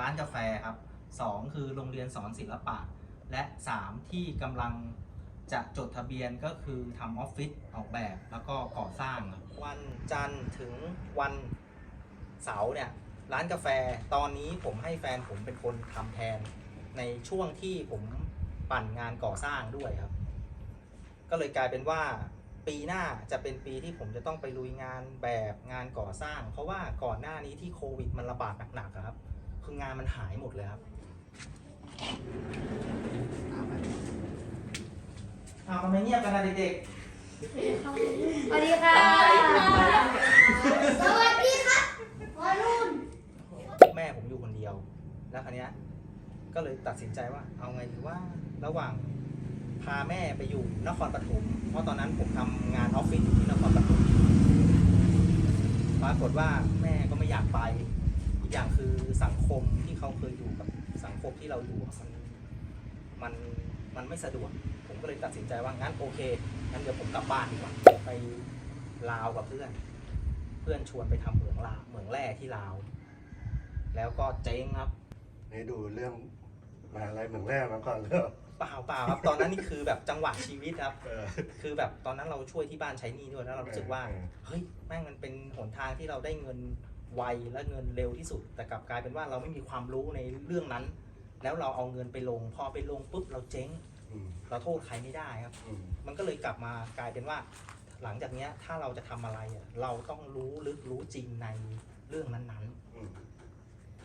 ร้านกาแฟครับ 2 คือโรงเรียนสอนศิลปะ และ 3 ที่กำลังจะจดทะเบียนก็คือทำออฟฟิศออกแบบแล้วก็ก่อสร้าง วันจันทร์ถึงวันเสาร์เนี่ยร้านกาแฟตอนนี้ผมให้แฟนผมเป็นคนทำแทน ในช่วงที่ผมปั่นงานก่อสร้างด้วยครับ ก็เลยกลายเป็นว่าปีหน้าจะเป็นปีที่ผมจะต้องไปลุยงานแบบงานก่อสร้าง เพราะว่าก่อนหน้านี้ที่โควิดมันระบาดหนักๆครับ คืองานมันหายหมดเลยครับอ้าวทำไมเงียบกันนะเด็กสวัสดีค่ะ สวัสดีครับวอรุ่นๆ แม่ผมอยู่คนเดียว แล้วคราวเนี้ยก็เลยตัดสินใจว่า เอาไงดีว่าระหว่างพาแม่ไปอยู่นครปฐม เพราะตอนนั้นผมทำงานออฟฟิศอยู่ที่นครปฐม ปรากฏว่าแม่ก็ไม่อยากไปอี กอย่างคือสังคมที่เขาเคยอยู่กับสังคมที่เราอยู่อะมันมันมันไม่สะดวก ผมก็เลยตัดสินใจว่างั้นโอเคงั้นเดี๋ยวผมกลับบ้านดีกว่าไปลาวกับเพื่อน เพื่อนชวนไปทำเหมืองลาวเหมืองแร่ที่ลาว แล้วก็เจ๊งครับนี่ดูเรื่องมหาอะไรเหมืองแร่มาก่อนเรื่องเปล่าเปล่าครับตอนนั้นนี่คือแบบจังหวะชีวิตครับเออคือแบบตอนนั้นเราช่วยที่บ้านใช้หนี้ด้วยแล้วเรารู้สึกว่าเออเฮ้ยแม่งมันเป็นหนทางที่เราได้เงิน ไวและเงินเร็วที่สุด แต่กลับกลายเป็นว่าเราไม่มีความรู้ในเรื่องนั้น แล้วเราเอาเงินไปลง พอไปลงปุ๊บเราเจ๊ง อืมเราโทษใครไม่ได้ครับ อืมมันก็เลยกลับมากลายเป็นว่า หลังจากเนี้ยถ้าเราจะทำอะไรอะเราต้องรู้ลึกรู้จริงในเรื่องนั้นๆ อืม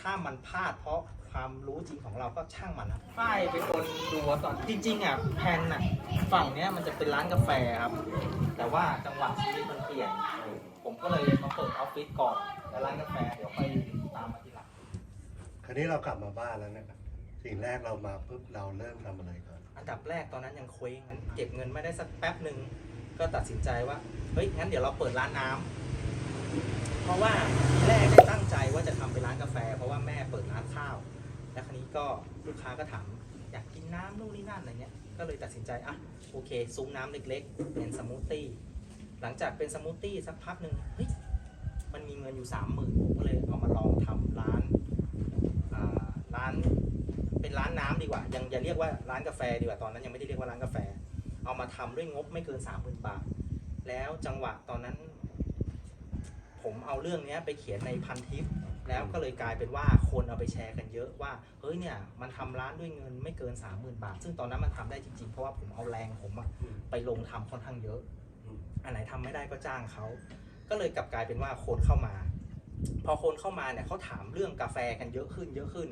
ถ้ามันพลาดเพราะความรู้จริงของเราก็ช่างมันครับป้ายเป็นคนดูว่าตอนจริง ๆอะแพนอะฝั่งเนี้ยมันจะเป็นร้านกาแฟครับ แต่ว่าจังหวะชีวิตมันเปลี่ยน ผมก็เลยมาเปิดออฟฟิศก่อนแล้ว ร้านกาแฟเดี๋ยวค่อยตามมาทีหลังคราวนี้เรากลับมาบ้านแล้วนะครับ สิ่งแรกเรามาปุ๊บเราเริ่มทำอะไรก่อน อันดับแรกตอนนั้นยังเคว้งเก็บเงินไม่ได้สักแป๊บหนึ่งก็ตัดสินใจว่าเฮ้ยงั้นเดี๋ยวเราเปิดร้านน้ำเพราะว่าทีแรกได้ตั้งใจว่าจะทำเป็นร้านกาแฟ เพราะว่าแม่เปิดร้านข้าว แล้วคราวนี้ก็ลูกค้าก็ถามอยากกินน้ำนู่นนี่นั่นอะไรเงี้ยก็เลยตัดสินใจอะโอเคซุ้มน้ำเล็กๆเป็นสมูทตี้หลังจากเป็นสมูทตี้สักพักหนึ่งเฮ้ย มันมีเงินอยู่สามหมื่นผมก็เลยเอามาลองทำร้านอ่าร้านเป็นร้านน้ำดีกว่ายังอย่าเรียกว่าร้านกาแฟดีกว่าตอนนั้นยังไม่ได้เรียกว่าร้านกาแฟ เอามาทำด้วยงบไม่เกินสามหมื่นบาท แล้วจังหวะตอนนั้น ผมเอาเรื่องเนี้ยไปเขียนในพันทิปแล้วก็เลยกลายเป็นว่าคนเอาไปแชร์กันเยอะว่าเฮ้ยเนี่ยมันทำร้านด้วยเงินไม่เกินสามหมื่นบาท ซึ่งตอนนั้นมันทำได้จริงๆ เพราะว่าผมเอาแรงผมอะอืมไปลงทำค่อนข้างเยอะอืมอันไหนทำไม่ได้ก็จ้างเขา ก็เลยกลับกลายเป็นว่าคนเข้ามา พอคนเข้ามาเนี่ยเขาถามเรื่องกาแฟกันเยอะขึ้น เยอะขึ้น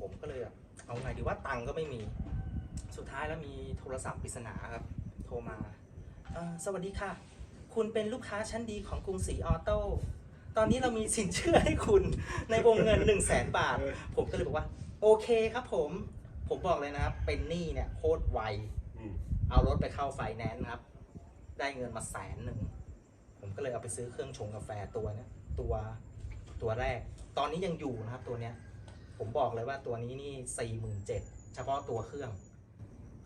ผมก็เลยแบบเอาไงดีว่าตังค์ก็ไม่มี สุดท้ายแล้วมีโทรศัพท์ปริศนาครับ โทรมาเอ่อสวัสดีค่ะ คุณเป็นลูกค้าชั้นดีของกรุงศรีออโต้ตอนนี้เรามีสินเชื่อให้คุณในวงเงิน1นึ่งแสนบาท ผมก็เลยบอกว่า โอเคครับผม ผมบอกเลยนะครับ เป็นหนี้เนี่ยโคตรไวอืมเอารถไปเข้าไฟแนนซ์ครับ ได้เงินมาแสนหนึ่ง ผมก็เลยเอาไปซื้อเครื่องชงกาแฟตัวเนี้ยตัวตัวแรก ตอนนี้ยังอยู่นะครับตัวเนี้ยผมบอกเลยว่าตัวนี้นี่สี่หมื่นเจ็ดเฉพาะตัวเครื่อง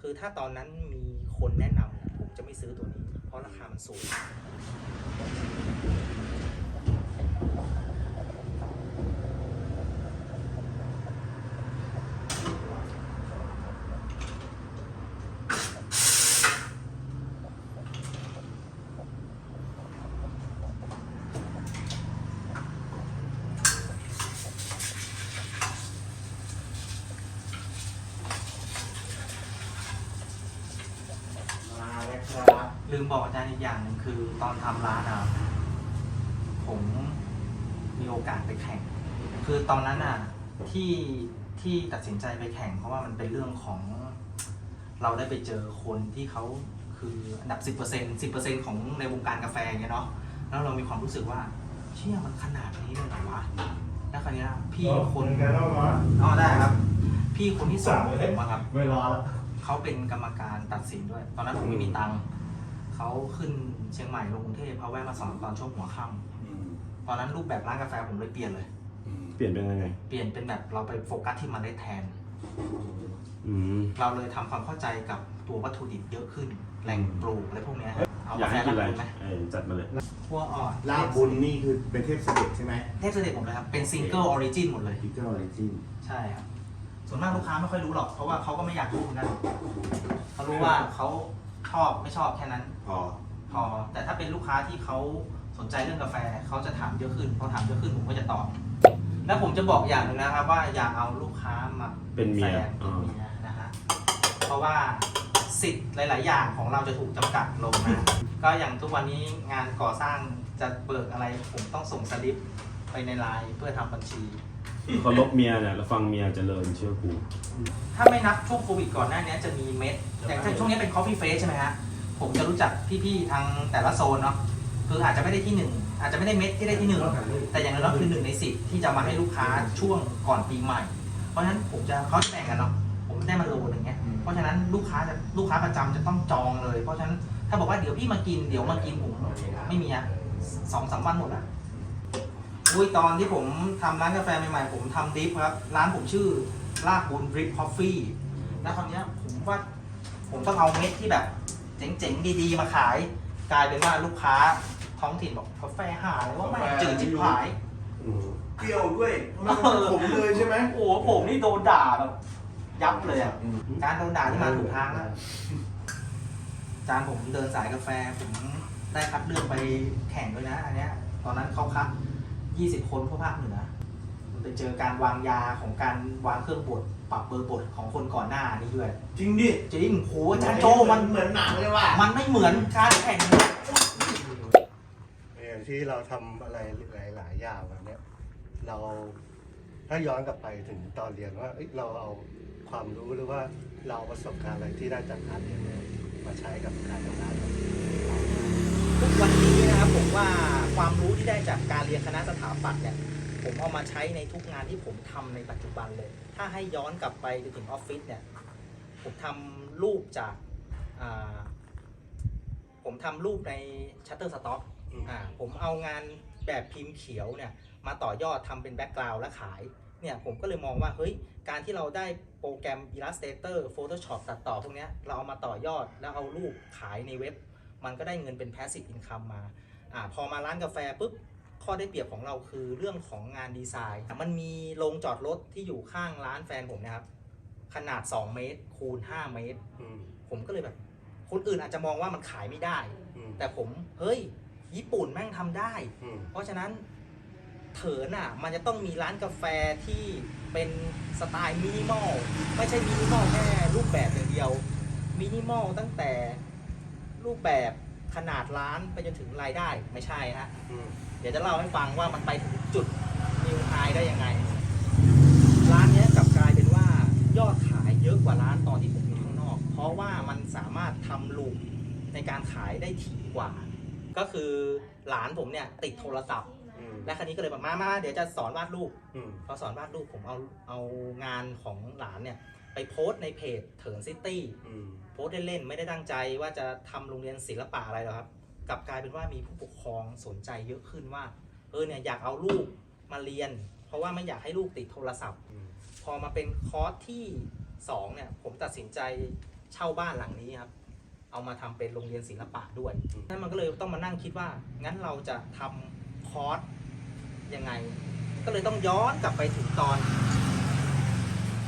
คือถ้าตอนนั้นมีคนแนะนำผมจะไม่ซื้อตัวนี้ เพราะราคามันสูง มาแล้วครับ ลืมบอกอาจารย์อีกอย่างหนึ่งคือ ตอนทำร้านอะผมมีโอกาสไปแข่ง คือตอนนั้นอะที่ที่ตัดสินใจไปแข่ง เพราะว่ามันเป็นเรื่องของ เราได้ไปเจอคนที่เขาคืออันดับ 10% 10%ของในวงการกาแฟเงี้ยเนาะแล้วเรามีความรู้สึกว่า เชี่ยมันขนาดนี้เลยเหรอวะแล้วคราวเนี้ยพี่คนแกเล่ามาอ๋อได้ครับ พี่คนที่สองผมอะครับไม่รอแล้วเขาเป็นกรรมการตัดสินด้วย ตอนนั้นผมไม่มีตังค์ เขาขึ้นเชียงใหม่ลงกรุงเทพเขาแวะมาสอนตอนช่วงหัวค่ำตอนนั้นรูปแบบร้านกาแฟผมเลยเปลี่ยนเลย เปลี่ยนเป็นยังไง เปลี่ยนเป็นแบบเราไปโฟกัสที่เมันได้แทน อืม เราเลยทำความเข้าใจกับตัววัตถุดิบเยอะขึ้น แหล่งปลูกอะไรพวกเนี้ยฮะเอาายอกากแฟให้กินอะไรลาบบุญไหมเออจัดมาเลยคั่วอ่อนลาบบุญนี่คือเป็นเทพเสด็จใช่ไหมเทพเสด็จหมดเลยครับเป็นซิงเกิลออริจินหมดเลย พิกเกอร์ออริจินใช่ครับ ส่วนมากลูกค้าไม่ค่อยรู้หรอก เพราะว่าเขาก็ไม่อยากรู้เหมือนกันเขารู้ว่าเขา ชอบไม่ชอบแค่นั้น พอ พอ แต่ถ้าเป็นลูกค้าที่เขาสนใจเรื่องกาแฟเขาจะถามเยอะขึ้นพอถามเยอะขึ้นผมก็จะตอบ แล้วผมจะบอกอย่างหนึ่งนะครับ ว่าอย่าเอาลูกค้ามาเป็นเมียแฟนเป็นเมียนะฮะเพราะว่าสิทธิ์หลาย ๆ อย่างของเราจะถูกจำกัดลงนะก็อย่างทุกวันนี้งานก่อสร้างจะเบิกอะไร ผมต้องส่งสลิปไปในไลน์เพื่อทำบัญชี เคารพเมียเนี่ยแล้วฟังเมียเจริญเชื่อกูถ้าไม่นับช่วงโควิดก่อนหน้านี้จะมีเม็ดอย่างเช่นช่วงนี้เป็น Coffee Face ใช่ไหมฮะ ผมจะรู้จักพี่ๆทางแต่ละโซนเนาะคืออาจจะไม่ได้ที่หนึ่งอาจจะไม่ได้เม็ดที่ได้ที่หนึ่งแต่อย่างน้อยๆคือหนึ่งในสิบที่จะมาให้ลูกค้าช่วงก่อนปีใหม่ เพราะฉะนั้นผมจะเขาจะแบ่งกันเนาะผมได้มาโลนึงเงี้ยเพราะฉะนั้นลูกค้าจะลูกค้าประจำจะต้องจองเลย เพราะฉะนั้นถ้าบอกว่าเดี๋ยวพี่มากินเดี๋ยวมากินผมไม่มีอะสองสามวันหมดอะ อุ้ยตอนที่ผมทำร้านกาแฟใหม่ๆ ผมทำดริฟครับ ร้านผมชื่อลาบบุญดริฟคอฟฟี่แล้วคราวเนี้ยผมว่าผมต้องเอาเม็ดที่แบบ เจ๋งๆ ดีๆ มาขาย กลายเป็นว่าลูกค้าท้องถิ่นบอกกาแฟหาเลยว่าไม่งจืดจิบหายอืมเปรี้ยวด้วยผมเลยใช่ไหมโอ้โหผมนี่โดนด่าแบบยับเลยอะการโดนด่าที่มาถูกทางแล้วจานผมเดินสายกาแฟผมได้คัดเลือกไปแข่งด้วยนะอันเนี้ย ตอนนั้นเขาคัด 20 คนทั่วภาคเหนือ มันไปเจอการวางยาของการวางเครื่องบดปรับเบอร์บดของคนก่อนหน้านี้ด้วยจริงดิจริงโหอาจารย์โจมันเหมือนหนังเลยว่ะมันไม่เหมือนการแข่งอย่างที่เราทำอะไรหลาย ๆ อย่างแบบเนี้ยเราถ้าย้อนกลับไปถึงตอนเรียนว่าเอ้ยเราเอาความรู้หรือว่าเราเอาประสบการณ์อะไรที่ได้จากการเรียนเนี่ยมาใช้กับการทำงานของเรา ทุกวันนี้นะครับผมว่าความรู้ที่ได้จากการเรี ยนคณะสถาปัตย์เนี่ยผมเอามาใช้ในทุกงานที่ผมทำในปัจจุบันเลย ถ้าให้ย้อนกลับไปถึงออฟฟิศเนี่ยผมทำรูปจากผมทำรูปใน Shutterstock อืมอ่าผมเอางานแบบพิมพ์เขียวเนี่ยมาต่อยอดทำเป็นแบ็กกราวด์และขายเนี่ยผมก็เลยมองว่าเฮ้ยการที่เราได้โปรแกรม Illustrator Photoshop ตัดต่อพวกเนี้ยเราเอามาต่อยอดแล้วเอารูปขายในเว็บ มันก็ได้เงินเป็น passive income มาอ่าพอมาร้านกาแฟปุ๊บ ข้อได้เปรียบของเราคือเรื่องของงานดีไซน์ มันมีโรงจอดรถที่อยู่ข้างร้านแฟนผมนะครับ ขนาด 2 เมตร คูณ 5 เมตร อืมผมก็เลยแบบ คนอื่นอาจจะมองว่ามันขายไม่ได้ อืมแต่ผมเฮ้ย ญี่ปุ่นแม่งทำได้ อืมเพราะฉะนั้นเถินอะ มันจะต้องมีร้านกาแฟที่เป็นสไตล์มินิมอล ไม่ใช่มินิมอลแค่รูปแบบอย่างเดียว มินิมอลตั้งแต่รูปแบบขนาดร้านไปจนถึงรายได้ไม่ใช่ฮะ อืม เดี๋ยวจะเล่าให้ฟังว่ามันไปถึงจุดนิวไฮได้ยังไง ร้านเนี้ยกลับกลายเป็นว่ายอดขายเยอะกว่าร้านตอนที่ผมอยู่ข้างนอก เพราะว่ามันสามารถทำลูปในการขายได้ถี่กว่า ก็คือหลานผมเนี่ยติดโทรศัพท์อืมและครั้นี้ก็เลยบอกมามาเดี๋ยวจะสอนวาดรูปอืมพอสอนวาดรูปผมเอาเอางานของหลานเนี่ยไปโพสต์ในเพจเถินซิตี้อืมโพสต์เล่นๆไม่ได้ตั้งใจว่าจะทำโรงเรียนศิลปะอะไรหรอกครับ กลับกลายเป็นว่ามีผู้ปกครองสนใจเยอะขึ้นว่า เออเนี่ยอยากเอาลูกมาเรียน เพราะว่าไม่อยากให้ลูกติดโทรศัพท์อืมพอมาเป็นคอร์สที่สองเนี่ยผมตัดสินใจเช่าบ้านหลังนี้ครับ เอามาทำเป็นโรงเรียนศิลปะด้วยนั่นมันก็เลยต้องมานั่งคิดว่า งั้นเราจะทำคอร์สยังไง ก็เลยต้องย้อนกลับไปถึงตอน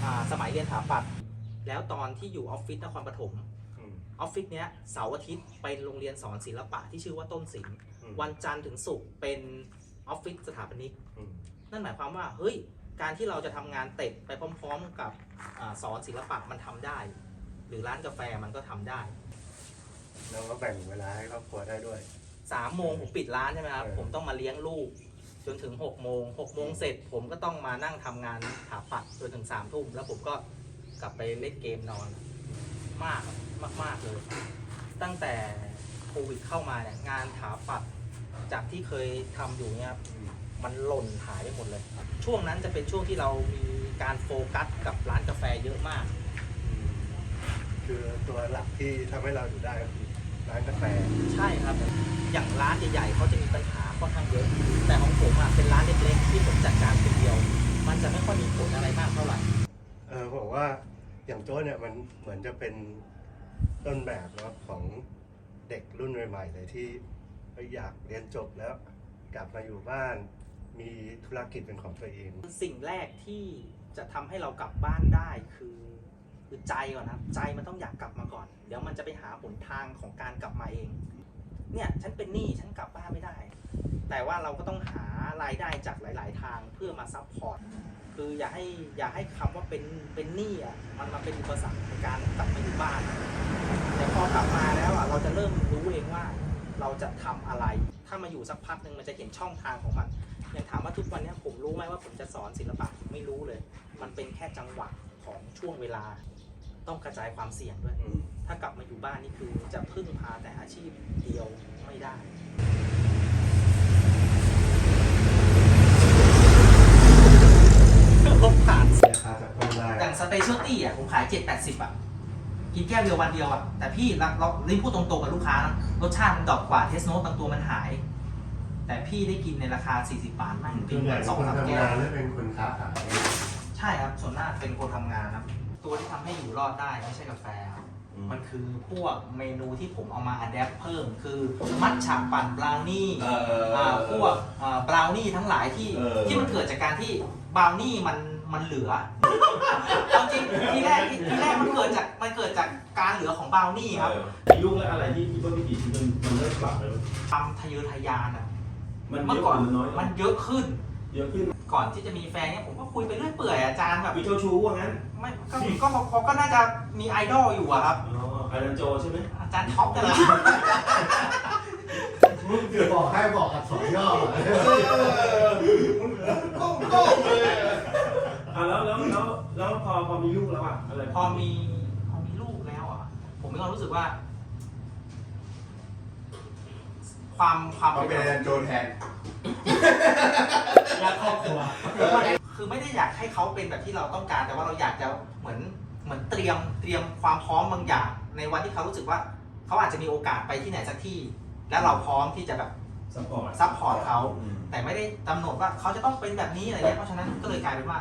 อาสมัยเรียนสถาปัตย์แล้วตอนที่อยู่ออฟฟิศนครปฐม อืมออฟฟิศเนี้ยเสาร์อาทิตย์เป็นโรงเรียนสอนศิลปะที่ชื่อว่าต้นศิลป์อืม วันจันทร์ถึงศุกร์เป็นออฟฟิศสถาปนิก อืม นั่นหมายความว่าเฮ้ยการที่เราจะทำงานเต็ดไปพร้อม ๆ กับอาสอนศิลปะมันทำได้ หรือร้านกาแฟมันก็ทำได้แล้วก็แบ่งเวลาให้ครอบครัวได้ด้วย สามโมงผมปิดร้านใช่ไหมครับเออ ผมต้องมาเลี้ยงลูก จนถึงหกโมงหกโมงเสร็จ ผมก็ต้องมานั่งทำงานถาปัดจนถึงสามทุ่มแล้วผมก็กลับไปเล่นเกมนอน มากมากมาก ๆเลย ตั้งแต่โควิดเข้ามาเนี่ยงานถาปัดจากที่เคยทำอยู่เนี่ยครับอืมมันหล่นหายไปหมดเลย ช่วงนั้นจะเป็นช่วงที่เรามีการโฟกัสกับร้านกาแฟเยอะมากอืมคือตัวหลักที่ทำให้เราอยู่ได้ก็คือร้านกาแฟ ใช่ครับ อย่างร้านใหญ่ๆเขาจะมีปัญหาค่อนข้างเยอะ แต่ของผมอะเป็นร้านเล็กๆ ที่ผมจัดการคนเดียว มันจะไม่ค่อยมีผลอะไรมากเท่าไหร่ เออผมว่า อย่างโจ้เนี่ยมันเหมือนจะเป็นต้นแบบเนาะของเด็กรุ่นใหม่ๆเลยที่อยากเรียนจบแล้วกลับมาอยู่บ้าน มีธุรกิจเป็นของตัวเอง สิ่งแรกที่จะทำให้เรากลับบ้านได้คือคือใจก่อนนะใจมันต้องอยากกลับมาก่อน เดี๋ยวมันจะไปหาหนทางของการกลับมาเอง เนี่ยฉันเป็นหนี้ฉันกลับบ้านไม่ได้ แต่ว่าเราก็ต้องหารายได้จากหลาย ๆ ทางเพื่อมาซัพพอร์ต คืออย่าให้อย่าให้คำว่าเป็นเป็นหนี้อะมันมาเป็นอุปสรรคในการกลับมาอยู่บ้าน แต่พอกลับมาแล้วอะเราจะเริ่มรู้เองว่าเราจะทำอะไร ถ้ามาอยู่สักพักหนึ่งมันจะเห็นช่องทางของมันย่างถามว่าทุกวันนี้ผมรู้ไหมว่าผมจะสอนศิลปะไม่รู้เลย มันเป็นแค่จังหวะของช่วงเวลา ต้องกระจายความเสี่ยงด้วย ถ้ากลับมาอยู่บ้านนี่คือจะพึ่งพาแต่อาชีพเดียวไม่ได้ ผมผ่าน ราคาจากคนได้ อย่างสเปเชียลตี้อะผมขาย 7 80 อะ กินแก้วเดียววันเดียวอะแต่พี่เราเราเล่นพูดตรงๆกับลูกค้านะรสชาติมันดรอกกว่าเทสโนตบางตัวมันหาย แต่พี่ได้กินในราคา 40 บาทแม่งส่เป็วนนใหญ่สเป็นองคนสามทำแก้วงานหรือเป็นคนค้าขายใช่ครับ ส่วนมากเป็นคนทำงานครับ ตัวที่ทำให้อยู่รอดได้ไม่ใช่กาแฟครับ มันคือพวกเมนูที่ผมเอามาอัดแอปเพิ่ม คือมัทฉะปั่นบราวนี่เอออ่าพวกอ่าบราวนี่ทั้งหลายที่เออ ที่มันเกิดจากการที่บราวนี่มัน มันเหลือเอาจริงที่แรกที่ที่แรกมันเกิดจากมันเกิดจากการเหลือของบราวนี่ครับมีลูกแล้วอะไรที่คิดว่าวิถีชีวิตมันมันเริ่มปรับไปไหมความทะเยอทะยานอะมันเมื่เยออะก่อนหรือน้อยลมันงเยอะขึ้น เยอะขึ้นก่อนที่จะมีแฟนเนี่ยผมก็คุยไปเรื่อยเปื่อยอาจารย์แบบมีเจ้าชู้ว่างั้นไม่ก็ก็เขาก็น่าจะมีไอดอลอยู่อะครับ อ๋ออาจารย์โจใช่ไหมอาจารย์ท็อปกันละมึงจะบอกให้บอกอักษรย่อเหรออะ แล้วแล้วแล้วแล้วพอพอมีลูกแล้วอะอะไรพอมีพอมีลูกแล้วอะ ผมมีความรู้สึกว่า ความความเขาเป็นอาจารย์โจรแทน รักครอบครัว คือไม่ได้อยากให้เขาเป็นแบบที่เราต้องการ แต่ว่าเราอยากจะเหมือนเหมือนเตรียมเตรียมความพร้อมบางอย่าง ในวันที่เขารู้สึกว่า เขาอาจจะมีโอกาสไปที่ไหนสักที่ แล้วเราพร้อมที่จะแบบซัพพอร์ตซัพพอร์ตเขาอืมแต่ไม่ได้กำหนดว่าเขาจะต้องเป็นแบบนี้อะไรเงี้ยเพราะฉะนั้นก็เลยกลายเป็นว่า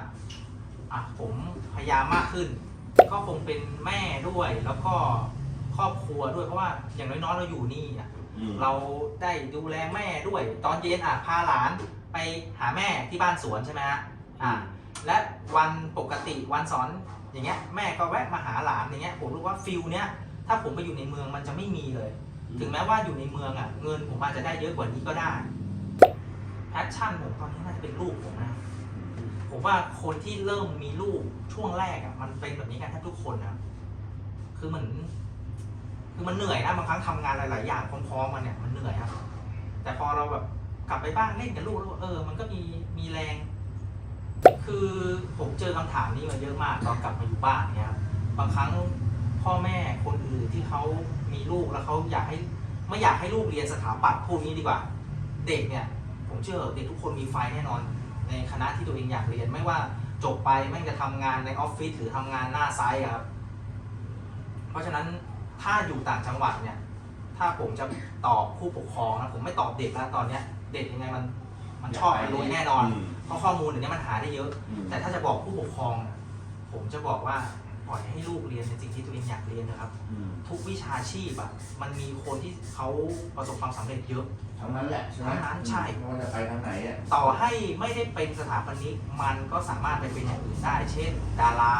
อะผมพยายามมากขึ้น ก็คงเป็นแม่ด้วย แล้วก็ครอบครัวด้วยเพราะว่าอย่างน้อยๆเราอยู่นี่อะอืมเราได้ดูแลแม่ด้วย ตอนเย็นอะพาหลานไปหาแม่ที่บ้านสวนใช่ไหมฮะอะและวันปกติวันสอนอย่างเงี้ยแม่ก็แวะมาหาหลานอย่างเงี้ยผมรู้ว่าฟิลเนี้ยถ้าผมไปอยู่ในเมืองมันจะไม่มีเลย ถึงแม้ว่าอยู่ในเมืองอะเงินผมอาจจะได้เยอะกว่านี้ก็ได้แพชชั่นผมตอนนี้น่าจะเป็นลูกผมนะ ผมว่าคนที่เริ่มมีลูกช่วงแรกอะ มันเป็นแบบนี้กันแทบทุกคนนะคือเหมือนคือมันเหนื่อยนะบางครั้งทำงานหลาย ๆ อย่างพร้อมๆกันเนี่ยมันเหนื่อยครับ แต่พอเราแบบกลับไปบ้านเล่นกับลูกแล้วเออ มันก็มีมีแรง คือผมเจอคำถามนี้มาเยอะมากตอนกลับมาอยู่บ้านเนี่ยครับบางครั้งพ่อแม่คนอื่นที่เขามีลูกแล้วเขาอยากให้ไม่อยากให้ลูกเรียนสถาปัตย์พูดงี้ดีกว่า เด็กเนี่ย ผมเชื่อเด็กทุกคนมีไฟแน่นอน ในคณะที่ตัวเองอยากเรียน ไม่ว่าจบไปแม่งจะทำงานในออฟฟิศหรือทำงานหน้าไซต์อะครับ เพราะฉะนั้นถ้าอยู่ต่างจังหวัดเนี่ย ถ้าผมจะตอบผู้ปกครองนะผมไม่ตอบเด็กแล้วตอนเนี้ย เด็กยังไงมันมันชอบมันรวยแน่นอนมเพราะข้อมูลเดี๋ยวนี้มันหาได้เยอะอืมแต่ถ้าจะบอกผู้ปกครองน่ะผมจะบอกว่า ปล่อยให้ลูกเรียนในสิ่งที่ตัวเองอยากเรียนนะครับ อืมทุกวิชาชีพอะมันมีคนที่เขาประสบความสำเร็จเยอะ ทั้งนั้นแหละใช่ไหมทั้งนั้นใช่ ไม่ว่าจะไปทางไหนอะต่อให้ไม่ได้เป็นสถาปนิกมันก็สามารถไปเป็นอย่างอื่นได้ เช่น ดารา